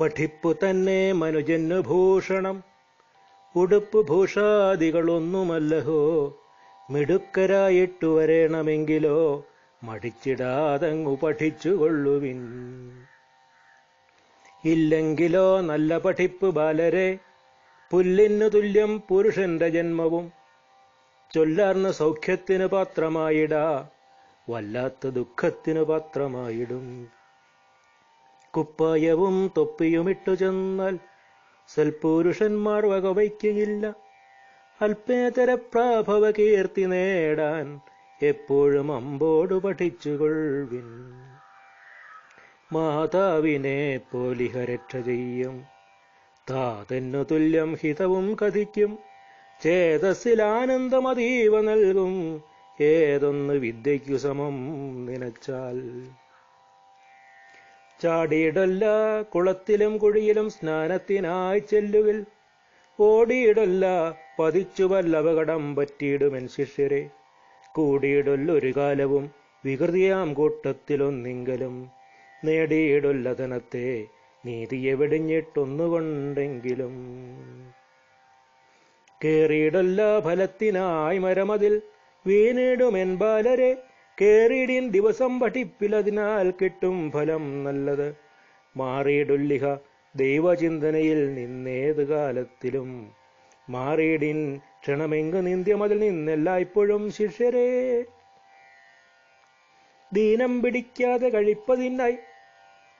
പഠിപ്പു തന്നെ മനുജന്നു ഭൂഷണം. ഉടുപ്പ് ഭൂഷാദികളൊന്നുമല്ലഹോ. മിടുക്കരായിട്ടു വരേണമെങ്കിലോ മടിച്ചിടാതങ്ങു പഠിച്ചുകൊള്ളുവിൻ. ഇല്ലെങ്കിലോ നല്ല പഠിപ്പ് ബാലരെ. പുല്ലിനു തുല്യം പുരുഷന്റെ ജന്മവും. ചൊല്ലാർന്ന സൗഖ്യത്തിനു പാത്രമായിടാ. വല്ലാത്ത ദുഃഖത്തിനു പാത്രമായിടും. കുപ്പായവും തൊപ്പിയുമിട്ടു ചെന്നാൽ സൽപുരുഷന്മാർ വകവയ്ക്കയില്ല അല്പേതര പ്രാഭവ കീർത്തി നേടാൻ എപ്പോഴും അമ്പോട് പഠിച്ചുകൊള്ളിൻ മാതാവിനെ പോലിഹരക്ഷ ചെയ്യും. താതന്നു തുല്യം ഹിതവും കഥിക്കും. ചേതസ്സിൽ ആനന്ദം അതീവ നൽകും. ഏതൊന്ന് വിദ്യയ്ക്കു സമം നിനച്ചാൽ. ചാടിയിടല്ല കുളത്തിലും കുഴിയിലും സ്നാനത്തിനായി ചെല്ലുവിൽ. ഓടിയിടല്ല പതിച്ചു വല്ലപകടം പറ്റിയിടുമെൻ ശിഷ്യരെ. കൂടിയിടൊല്ലൊരു കാലവും വികൃതിയാം കൂട്ടത്തിലൊന്നിങ്കലും. നേടിയിടൊല്ലതനത്തെ നീതിയെ വെടിഞ്ഞിട്ടൊന്നുകൊണ്ടെങ്കിലും. കേറിയിടല്ല ഫലത്തിനായി മരമതിൽ വീണിടുമെൻ ബാലരെ. കേറിയിടിൻ ദിവസം പഠിപ്പിലതിനാൽ കിട്ടും ഫലം നല്ലത്. മാറിയിടുല്ലിഹ ദൈവചിന്തനയിൽ നിന്നേത് കാലത്തിലും. മാറിയിടിൻ ക്ഷണമെങ്ക് നിന്ദ്യമതിൽ നിന്നെല്ലായ്പ്പോഴും ശിഷ്യരേ. ദീനം പിടിക്കാതെ കഴിപ്പതിനായി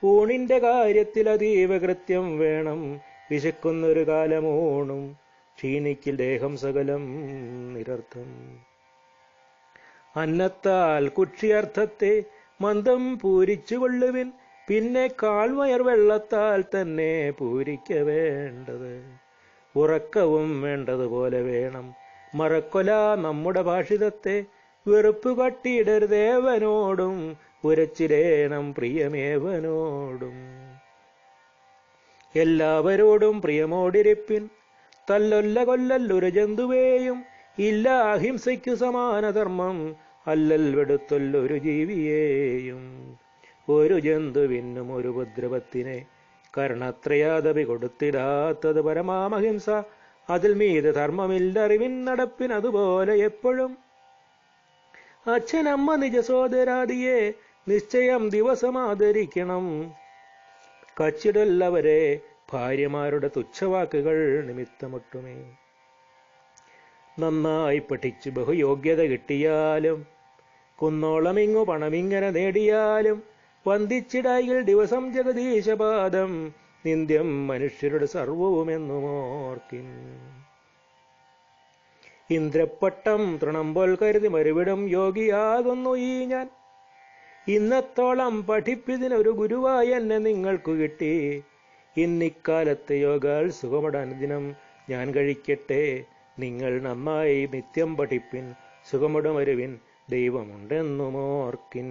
ഊണിന്റെ കാര്യത്തിൽ അതീവ കൃത്യം വേണം. വിശക്കുന്നൊരു കാലമോണും ക്ഷീണിക്കിൽ ദേഹം സകലം നിരർത്ഥം. അന്നത്താൽ കുക്ഷിയർത്ഥത്തെ മന്ദം പൂരിച്ചു കൊള്ളുവിൻ. പിന്നെ കാൽവയർ വെള്ളത്താൽ തന്നെ പൂരിക്ക വേണ്ടത്. ഉറക്കവും വേണ്ടതുപോലെ വേണം. മറക്കൊല നമ്മുടെ ഭാഷിതത്തെ. വെറുപ്പ് കട്ടിയിടരുതേവനോടും. ഉരച്ചിരേണം പ്രിയമേവനോടും. എല്ലാവരോടും പ്രിയമോടിരിപ്പിൻ. തല്ലൊല്ല കൊല്ലല്ലൊരു ജന്തുവേയും. ഇല്ല അഹിംസയ്ക്കു സമാനധർമ്മം അല്ലൽ വെടുത്തൊല്ലൊരു ജീവിയെയും. ഒരു ജന്തുവിനും ഒരു ഉപദ്രവത്തിനെ കർണത്രയാദവി കൊടുത്തിടാത്തത് പരമാമഹിംസ. അതിൽ മീത് ധർമ്മമില്ലറിവിൻ നടപ്പിനതുപോലെ എപ്പോഴും. അച്ഛനമ്മ നിജ സോദരാദിയെ നിശ്ചയം ദിവസം ആദരിക്കണം കച്ചിടല്ലവരെ ഭാര്യമാരുടെ തുച്ഛവാക്കുകൾ നിമിത്തമൊട്ടുമേ. നന്നായി പഠിച്ചു ബഹുയോഗ്യത കിട്ടിയാലും കുന്നോളമിങ്ങു പണമിങ്ങനെ നേടിയാലും വന്ദിച്ചിടായിൽ ദിവസം ജഗദീശപാദം നിന്ദ്യം മനുഷ്യരുടെ സർവവുമെന്നുമോർക്കിൻ. ഇന്ദ്രപ്പട്ടം ഇന്ദ്രപ്പട്ടം പോൽ കരുതി മരുവിടം യോഗിയാകുന്നു ഈ ഞാൻ. ഇന്നത്തോളം പഠിപ്പിതിനൊരു ഗുരുവായി എന്നെ നിങ്ങൾക്കു കിട്ടി. ഇന്നിക്കാലത്തെ യോഗാൽ സുഖമടാനുദിനം ഞാൻ കഴിക്കട്ടെ. നിങ്ങൾ നന്നായി നിത്യം പഠിപ്പിൻ സുഖമുടമരുവിൻ ദൈവമുണ്ടെന്നുമോർക്കിൻ